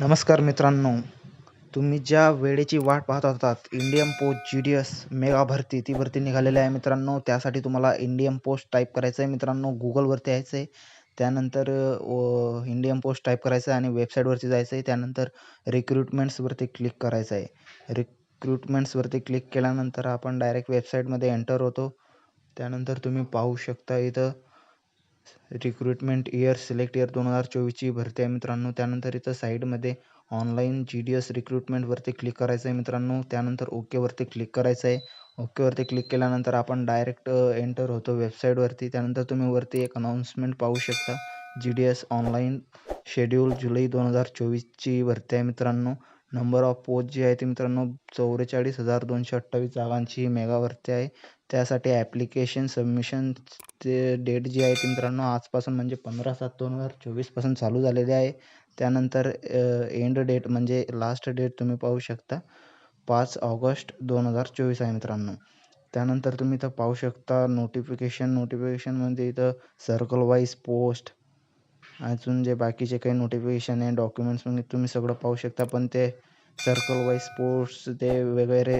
नमस्कार मित्रांनो तुम्ही ज्या वेळेची वाट पाहत होतात Indian post G D S mega भरती ती भरती निघालेली आहे मित्रांनो. त्यासाठी तुम्हाला इंडियन पोस्ट टाईप करायचं आहे मित्रांनो गुगलवरती यायचं आहे त्यानंतर इंडियन पोस्ट टाईप करायचं आहे आणि वेबसाईटवरती जायचं आहे त्यानंतर रिक्रुटमेंट्सवरती क्लिक करायचं आहे रिक्रुटमेंट्सवरती क्लिक केल्यानंतर आपण डायरेक्ट वेबसाईटमध्ये एंटर होतो. त्यानंतर तुम्ही पाहू शकता इथं रिक्रुटमेंट इयर सिलेक्ट इयर दोन हजार चोवीसची भरती आहे मित्रांनो. त्यानंतर इथं साईडमध्ये ऑनलाईन जी डी एस रिक्रुटमेंटवरती क्लिक करायचं आहे मित्रांनो. त्यानंतर ओकेवरती क्लिक करायचं आहे. ओकेवरती क्लिक केल्यानंतर आपण डायरेक्ट एंटर होतो वेबसाईटवरती त्यानंतर तुम्ही वरती एक अनाऊन्समेंट पाहू शकता. G D S online schedule जुलै दोन हजार चोवीसची भरती आहे मित्रांनो. नंबर ऑफ पोस्ट जी आहे ती मित्रांनो चौवेचाळीस हजार दोनशे अठ्ठावीस जागांची मेगा भरती आहे. त्यासाठी ॲप्लिकेशन सबमिशन ते डेट जी आहे ती मित्रांनो आजपासून म्हणजे पंधरा सात दोन हजार चोवीसपासून चालू झालेली आहे. त्यानंतर एंड डेट म्हणजे लास्ट डेट तुम्ही पाहू शकता. पाच ऑगस्ट दोन हजार चोवीस आहे मित्रांनो. त्यानंतर तुम्ही इथं पाहू शकता नोटिफिकेशन नोटिफिकेशनमध्ये म्हणजे इथं सर्कल वाईज पोस्ट अजून जे बाकीचे काही नोटिफिकेशन आहे डॉक्युमेंट्स म्हणजे तुम्ही सगळं पाहू शकता. पण ते सर्कल वाईज पोस्ट ते वगैरे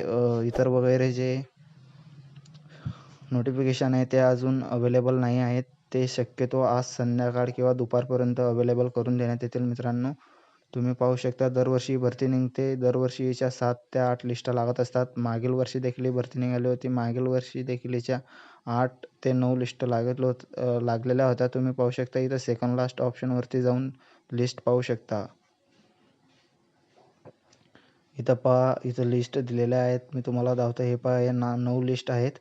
इतर वगैरे जे नोटिफिकेशन आहे ते अजून अवेलेबल नाही आहेत. ते शक्यतो आज संध्याकाळ किंवा दुपारपर्यंत अवेलेबल करून देण्यात येतील मित्रांनो. तुम्ही पाहू शकता दरवर्षी भरती निघते. दरवर्षी याच्या सात ते आठ लिस्टा लागत असतात. मागील वर्षी देखील ही भरती निघाली होती. मागील वर्षी देखील याच्या आठ ते नऊ लिस्ट लागत होत लागलेल्या होत्या. तुम्ही पाहू शकता इथं सेकंड लास्ट ऑप्शनवरती जाऊन लिस्ट पाहू शकता. इथं पहा इथं लिस्ट दिलेल्या आहेत. मी तुम्हाला धावतं हे पहा हे ना नऊ लिस्ट आहेत.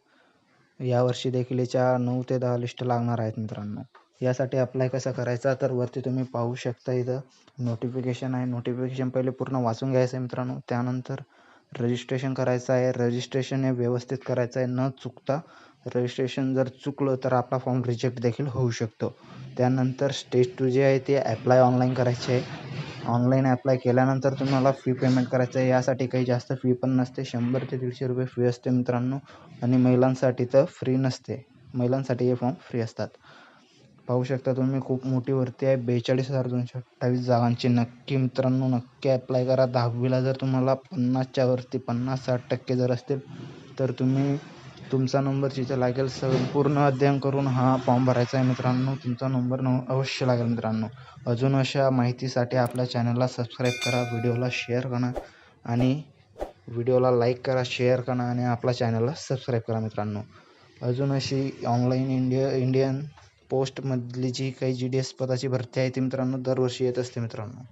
यावर्षी देखील याच्या नऊ ते दहा लिस्ट लागणार आहेत मित्रांनो. यासाठी अप्लाय कसा करायचा तर वरती तुम्ही पाहू शकता इथं. नोटिफिकेशन आहे. नोटिफिकेशन पहिले पूर्ण वाचून घ्यायचं आहे मित्रांनो. त्यानंतर रजिस्ट्रेशन करायचं आहे. रजिस्ट्रेशन हे व्यवस्थित करायचं आहे. न चुकता रजिस्ट्रेशन जर चुकलं तर आपला फॉर्म रिजेक्ट देखील होऊ शकतो. त्यानंतर स्टेज टू जे आहे ते अप्लाय ऑनलाईन करायचे आहे. ऑनलाईन अप्लाय केल्यानंतर तुम्हाला फी पेमेंट करायचं आहे. यासाठी काही जास्त फी पण नसते. शंभर ते दीडशे रुपये फी असते मित्रांनो. आणि महिलांसाठी तर फ्री नसते. महिलांसाठी हे फॉर्म फ्री असतात. पाहू शकता तुम्ही खूप मोठी भरती आहे. बेचाळीस हजार दोनशे अठ्ठावीस जागांची नक्की मित्रांनो नक्की अप्लाय करा. दहावीला जर तुम्हाला पन्नासच्या वरती पन्नास साठ टक्के जर असतील तर तुम्ही तुमचा नंबर जिथे लागेल संपूर्ण अध्ययन करून हा फॉर्म भरायचा आहे मित्रांनो. तुमचा नंबर न अवश्य लागेल मित्रांनो. अजून अशा माहितीसाठी आपल्या चॅनलला सबस्क्राईब करा व्हिडिओला शेअर करा आणि व्हिडिओला लाईक करा शेअर करा आणि आपल्या चॅनलला सबस्क्राईब करा मित्रांनो. अजून अशी ऑनलाईन इंडिया इंडियन पोस्टमधली जी काही जी डी एस पदाची भरती आहे ती मित्रांनो दरवर्षी येत असते मित्रांनो.